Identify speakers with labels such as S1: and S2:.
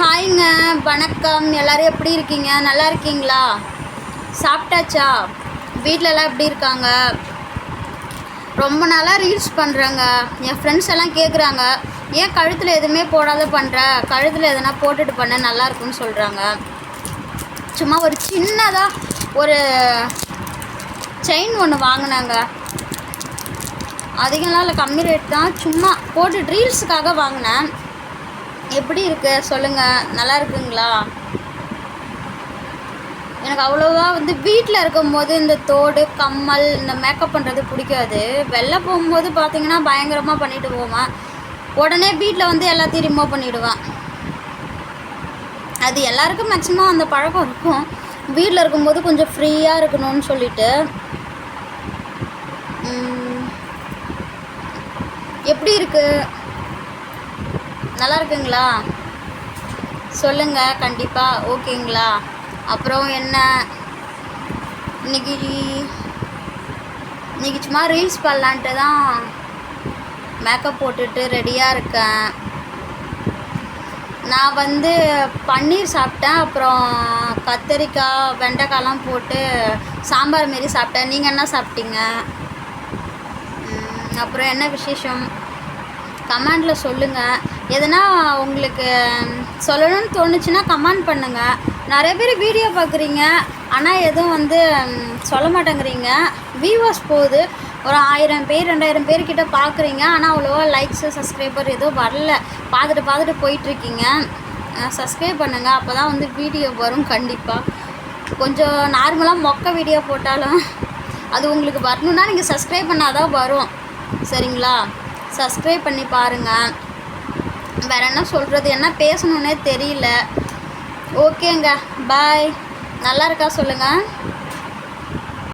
S1: ஹாய்ங்க வணக்கம் எல்லோரும் எப்படி இருக்கீங்க நல்லா இருக்கீங்களா சாப்பிட்டாச்சா வீட்டிலலாம் எப்படி இருக்காங்க ரொம்ப நாளாக ரீல்ஸ் பண்ணுறேங்க என் ஃப்ரெண்ட்ஸ் எல்லாம் கேட்குறாங்க ஏன் கழுத்தில் எதுவுமே போடாத பண்ணுற கழுத்தில் எதனா போட்டுட்டு பண்ண நல்லாயிருக்குன்னு சொல்கிறாங்க சும்மா ஒரு சின்னதாக ஒரு செயின் ஒன்று வாங்கினாங்க அதிகம்லாம் இல்லை கம்மி ரேட் தான் சும்மா போட்டு ரீல்ஸுக்காக வாங்கினேன் எப்படி இருக்கு சொல்லுங்கள் நல்லா இருக்குங்களா எனக்கு அவ்வளோவா வந்து வீட்டில் இருக்கும்போது இந்த தோடு கம்மல் இந்த மேக்கப் பண்ணுறது பிடிக்காது வெளில போகும்போது பார்த்திங்கன்னா பயங்கரமாக பண்ணிட்டு போவேன் உடனே வீட்டில் வந்து எல்லாத்தையும் ரிமூவ் பண்ணிவிடுவேன் அது எல்லாருக்கும் மேக்ஸிமம் அந்த பழக்கம் இருக்கும் வீட்டில் இருக்கும்போது கொஞ்சம் ஃப்ரீயாக இருக்கணும்னு சொல்லிட்டு எப்படி இருக்குது நல்லா இருக்குங்களா சொல்லுங்கள் கண்டிப்பாக ஓகேங்களா அப்புறம் என்ன இன்றைக்கி இன்றைக்கி சும்மா ரீல்ஸ் பண்ணலான்ட்டு தான் மேக்கப் போட்டுட்டு ரெடியாக இருக்கேன் நான் வந்து பன்னீர் சாப்பிட்டேன் அப்புறம் கத்தரிக்காய் வெண்டைக்காய்லாம் போட்டு சாம்பார் மாரி சாப்பிட்டேன் நீங்கள் என்ன சாப்பிட்டீங்க அப்புறம் என்ன விசேஷம் கமெண்டில் சொல்லுங்கள் எதனா உங்களுக்கு சொல்லணும்னு தோணுச்சுன்னா கமெண்ட் பண்ணுங்கள் நிறைய பேர் வீடியோ பார்க்குறீங்க ஆனால் எதுவும் வந்து சொல்ல மாட்டேங்கிறீங்க வியூவர்ஸ் போகுது ஒரு ஆயிரம் பேர் ரெண்டாயிரம் பேர்கிட்ட பார்க்குறீங்க ஆனால் அவ்வளோவா லைக்ஸு சப்ஸ்கிரைபர் எதுவும் வரல பார்த்துட்டு பார்த்துட்டு போயிட்டுருக்கீங்க சப்ஸ்கிரைப் பண்ணுங்கள் அப்போ தான் வந்து வீடியோ வரும் கண்டிப்பாக கொஞ்சம் நார்மலாக மொக்க வீடியோ போட்டாலும் அது உங்களுக்கு வரணுன்னா நீங்கள் சப்ஸ்கிரைப் பண்ணால் தான் வரும் சரிங்களா சப்ஸ்கிரைப் பண்ணி பாருங்கள் வேறு என்ன சொல்கிறது என்ன பேசணுன்னே தெரியல ஓகேங்க பாய் நல்லா இருக்கா சொல்லுங்கள்